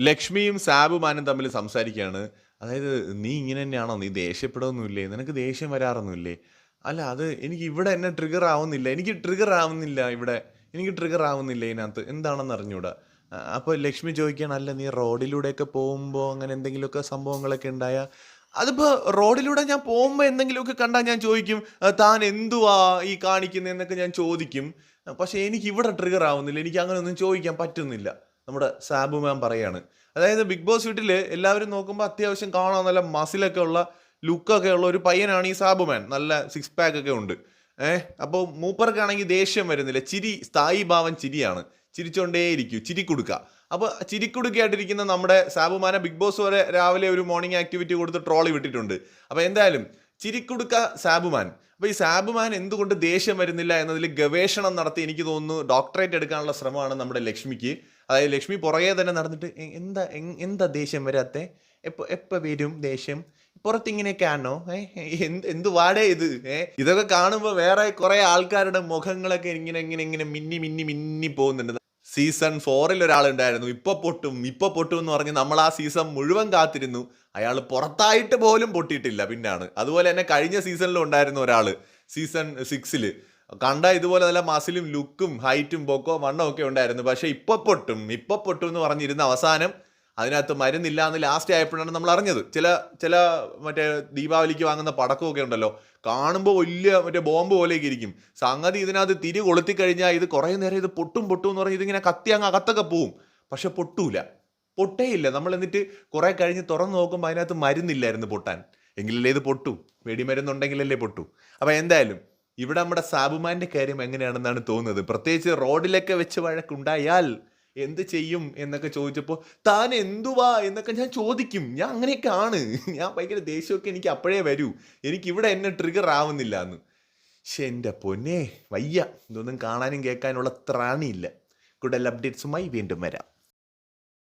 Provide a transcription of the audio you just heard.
ലക്ഷ്മിയും സാബുമാനും തമ്മിൽ സംസാരിക്കുകയാണ്. അതായത് നീ ഇങ്ങനെ തന്നെയാണോ? നീ ദേഷ്യപ്പെടുകയൊന്നുമില്ലേ? നിനക്ക് ദേഷ്യം വരാറൊന്നുമില്ലേ? അല്ല അത് എനിക്ക് ഇവിടെ എന്നെ ട്രിഗർ ആവുന്നില്ല. എനിക്ക് ട്രിഗർ ആവുന്നില്ല ഇവിടെ. എനിക്ക് ട്രിഗർ ആവുന്നില്ല ഇതിനകത്ത്. എന്താണെന്ന് അറിഞ്ഞൂടാ. അപ്പോൾ ലക്ഷ്മി ചോദിക്കുകയാണ് അല്ല നീ റോഡിലൂടെയൊക്കെ പോകുമ്പോൾ അങ്ങനെ എന്തെങ്കിലുമൊക്കെ സംഭവങ്ങളൊക്കെ ഉണ്ടായ? അതിപ്പോൾ റോഡിലൂടെ ഞാൻ പോകുമ്പോൾ എന്തെങ്കിലുമൊക്കെ കണ്ടാൽ ഞാൻ ചോദിക്കും താൻ എന്തുവാ ഈ കാണിക്കുന്നതെന്നൊക്കെ ഞാൻ ചോദിക്കും. പക്ഷേ എനിക്ക് ഇവിടെ ട്രിഗർ ആവുന്നില്ല. എനിക്ക് അങ്ങനെ ഒന്നും ചോദിക്കാൻ പറ്റുന്നില്ല. നമ്മുടെ സാബു മാം പറയാണ്. അതായത് ബിഗ് ബോസ് വീട്ടിൽ എല്ലാവരും നോക്കുമ്പോൾ അത്യാവശ്യം കാണാൻ നല്ല മസിലൊക്കെ ഉള്ള ലുക്കൊക്കെ ഉള്ള ഒരു പയ്യനാണ് ഈ സാബു മാൻ നല്ല സിക്സ് പാക്ക് ഒക്കെ ഉണ്ട്. ഏഹ് അപ്പോൾ മൂപ്പർക്കാണെങ്കിൽ ദേഷ്യം വരുന്നില്ല. ചിരി സ്ഥായി ഭാവൻ ചിരിയാണ്. ചിരിച്ചുകൊണ്ടേയിരിക്കും ചിരി കൊടുക്ക. അപ്പോൾ ചിരി ചിരിക്കുടുക്കയായിട്ടിരിക്കുന്ന നമ്മുടെ സാബുമാനെ ബിഗ് ബോസ് വരെ രാവിലെ ഒരു മോർണിംഗ് ആക്ടിവിറ്റി കൊടുത്ത് ട്രോളി വിട്ടിട്ടുണ്ട്. അപ്പോൾ എന്തായാലും ചിരി ചിരിക്കുടുക്ക സാബുമാൻ അപ്പോൾ ഈ സാബുമാൻ എന്തുകൊണ്ട് ദേഷ്യം വരുന്നില്ല എന്നതിൽ ഗവേഷണം നടത്തി എനിക്ക് തോന്നുന്നു ഡോക്ടറേറ്റ് എടുക്കാനുള്ള ശ്രമമാണ് നമ്മുടെ ലക്ഷ്മിക്ക്. അതായത് ലക്ഷ്മി പുറകെ തന്നെ നടന്നിട്ട് എന്താ എന്താ ദേഷ്യം വരാത്തെ? എപ്പോ എപ്പോ വരും ദേഷ്യം? പുറത്തിങ്ങനെയൊക്കെയാണോ ഏഹ് എന്ത് എന്ത് വാടേ ഇത്? ഏഹ് ഇതൊക്കെ കാണുമ്പോൾ വേറെ കുറെ ആൾക്കാരുടെ മുഖങ്ങളൊക്കെ ഇങ്ങനെ ഇങ്ങനെ ഇങ്ങനെ മിന്നി മിന്നി മിന്നി പോകുന്നുണ്ട്. സീസൺ ഫോറിൽ ഒരാളുണ്ടായിരുന്നു. ഇപ്പൊ പൊട്ടും ഇപ്പൊ പൊട്ടും എന്ന് പറഞ്ഞ് നമ്മൾ ആ സീസൺ മുഴുവൻ കാത്തിരുന്നു. അയാൾ പുറത്തായിട്ട് പോലും പൊട്ടിയിട്ടില്ല പിന്നാണ്. അതുപോലെ തന്നെ കഴിഞ്ഞ സീസണിലും ഉണ്ടായിരുന്നു ഒരാൾ സീസൺ സിക്സിൽ. കണ്ട ഇതുപോലെ നല്ല മസിലും ലുക്കും ഹൈറ്റും പൊക്കോ വണ്ണവും ഒക്കെ ഉണ്ടായിരുന്നു. പക്ഷേ ഇപ്പൊ പൊട്ടും. ഇപ്പൊ പൊട്ടും എന്ന് പറഞ്ഞിരുന്ന അവസാനം അതിനകത്ത് മരുന്നില്ല എന്ന് ലാസ്റ്റ് ആയപ്പോഴാണ് നമ്മൾ അറിഞ്ഞത്. ചില ചില മറ്റേ ദീപാവലിക്ക് വാങ്ങുന്ന പടക്കമൊക്കെ ഉണ്ടല്ലോ. കാണുമ്പോൾ വലിയ മറ്റേ ബോംബ് പോലെയൊക്കെ ഇരിക്കും. സംഗതി ഇതിനകത്ത് തിരി കൊളുത്തി കഴിഞ്ഞാൽ ഇത് കുറേ നേരം ഇത് പൊട്ടും പൊട്ടും എന്ന് പറഞ്ഞ് ഇതിങ്ങനെ കത്തി അങ്ങ് അകത്തൊക്കെ പോവും. പക്ഷെ പൊട്ടൂല. പൊട്ടേയില്ല നമ്മൾ എന്നിട്ട് കുറേ കഴിഞ്ഞ് തുറന്നു നോക്കുമ്പോൾ അതിനകത്ത് മരുന്നില്ലായിരുന്നു പൊട്ടാൻ. എങ്കിലല്ലേ ഇത് പൊട്ടു? വെടിമരുന്നുണ്ടെങ്കിലല്ലേ പൊട്ടു. അപ്പം എന്തായാലും ഇവിടെ നമ്മുടെ സാബുമാന്റെ കാര്യം എങ്ങനെയാണെന്നാണ് തോന്നുന്നത്? പ്രത്യേകിച്ച് റോഡിലൊക്കെ വെച്ച് വഴക്കുണ്ടായാൽ എന്ത് ചെയ്യും എന്നൊക്കെ ചോദിച്ചപ്പോൾ താൻ എന്തുവാ? എന്നൊക്കെ ഞാൻ ചോദിക്കും. ഞാൻ അങ്ങനെയൊക്കെ ആണ് ഞാൻ ഭയങ്കര ദേഷ്യമൊക്കെ എനിക്ക് അപ്പോഴേ വരൂ. എനിക്ക് ഇവിടെ എന്നെ ട്രിഗർ ആവുന്നില്ല എന്ന് പക്ഷെ എന്റെ പൊന്നെ വയ്യ. ഇതൊന്നും കാണാനും കേൾക്കാനുള്ള ത്രാണിയില്ല. കൂടുതൽ അപ്ഡേറ്റ്സുമായി വീണ്ടും വരാം.